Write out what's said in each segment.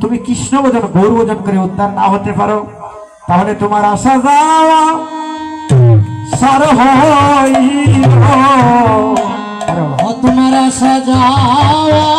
তুমি কৃষ্ণ ভোজন গৌর ভোজন করে উদ্ধার না হতে পারো, তাহলে তোমার আশা যাওয়া সার তোমার আশা আসার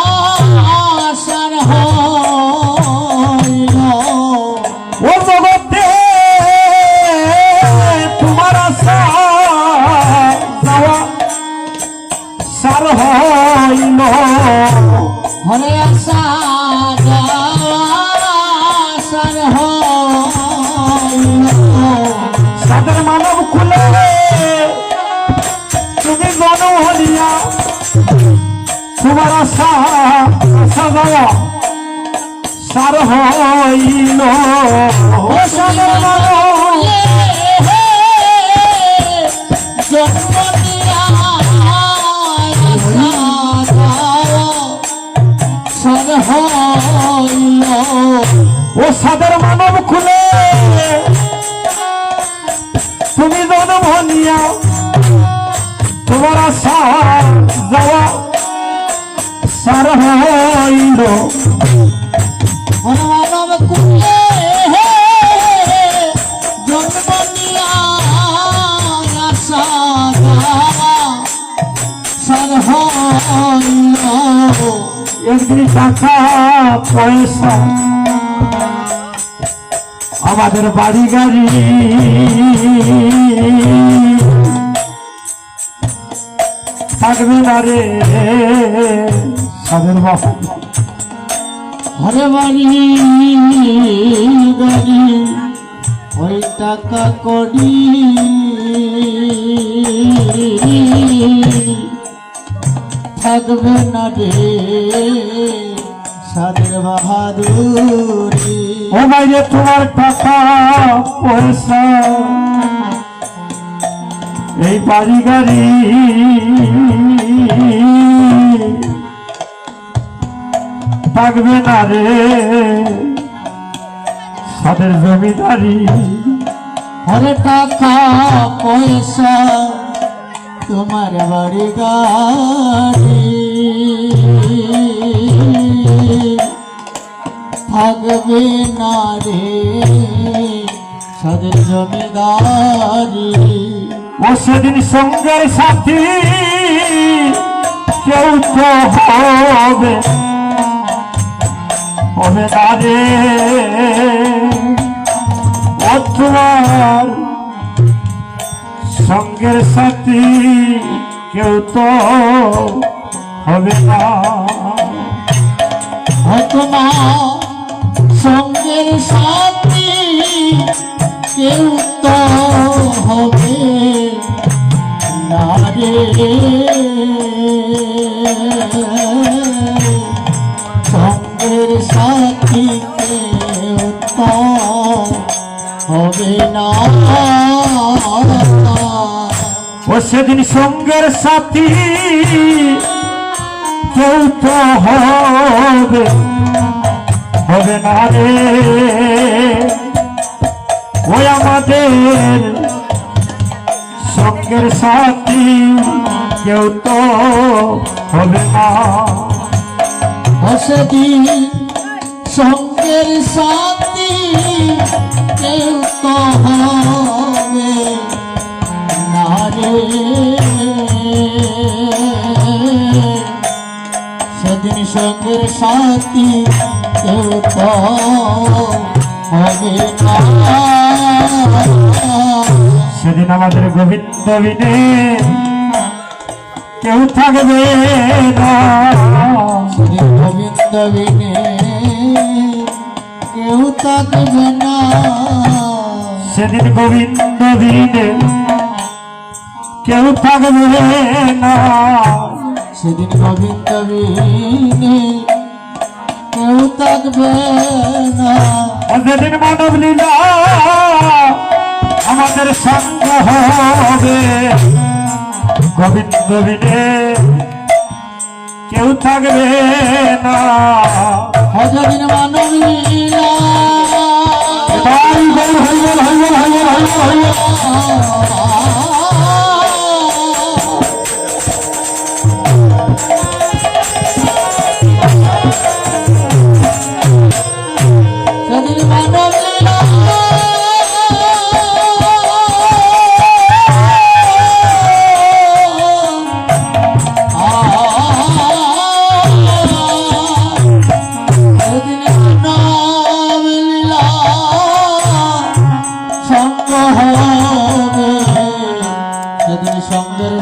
তোমার আশা আশা সর হইল। ও সাদের মানব খুলে তুমি জনম হনিয়া তোমার আশা যাওয়া সার হইল। মানব কুলে জন্ম নিয়া আশা সর হইল। একদিন টাকা পয়সা। আমাদের বাড়ি গাড়ি। থাকবে না রে। বাবা ঘরে বাড়ি গাড়ি ওই টাকা করি থাকবে না রে সাদের বাহাদুরি। ও বাইরে তোমার টাকা পয়সা। এই বাড়ি গাড়ি থাকবে না রে। সাদের জমিদারি। ঘরে টাকা পয়সা তোমার বাড়ি গাড়ি। থাকবে না রে সাদের জমিদারি। ও সেদিন সঙ্গের সাথী কেউ তো হবে। হবে না রে ও তোমার সঙ্গের সাথী কেউ তো হবে না। ঘটনা সঙ্গের সাথী সেদিন সঙ্গের সাথী, কেউ তো হবে হবে না রে। ওই আমাদের সঙ্গের সাথী, কেউ তো হবে না। সেদিন সঙ্গের সাথী কেউ তো হবে না রে। সেদিন সঙ্গের সাথী কেউ তো হবে না। সেদিন আমাদের গোবিন্দ বিনে কেউ থাকবে না। শ্রী গোবিন্দ বিনে কেউ থাকবে না সেদিন গোবিন্দ দিনে কেউ থাকবে না। সেদিন গোবিন্দ বিনে কেউ থাকবে না। সেদিন মানব লীলা আমাদের সঙ্গ হবে। গোবিন্দ দিনে কেউ থাকবে না। হজদিন মানব হইল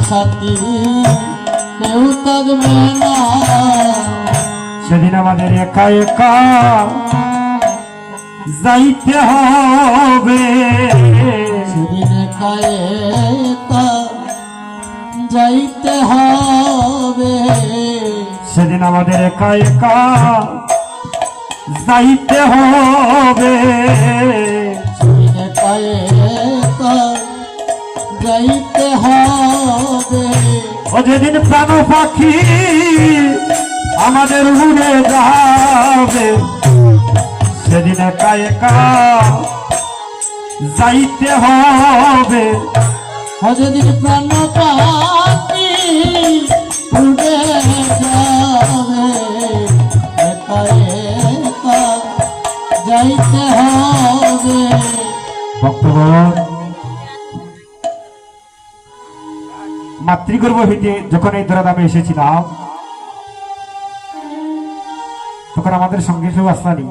সাথী কেউ থাকবে না সেদিন আমাদের একা একা যাইতে হবে। সেদিন যাইতে হবে। সেদিন আমাদের একা একা যাইতে হবে। সেদিন যেদিন প্রাণ পাখি আমাদের উড়ে যাবে। সেদিন একা একা যাইতে হবে। যেদিন প্রাণ মাতৃগর্ভ হইতে যখন এই দরাদামে এসেছিলাম তখন আমাদের সঙ্গে কেউ আসলানি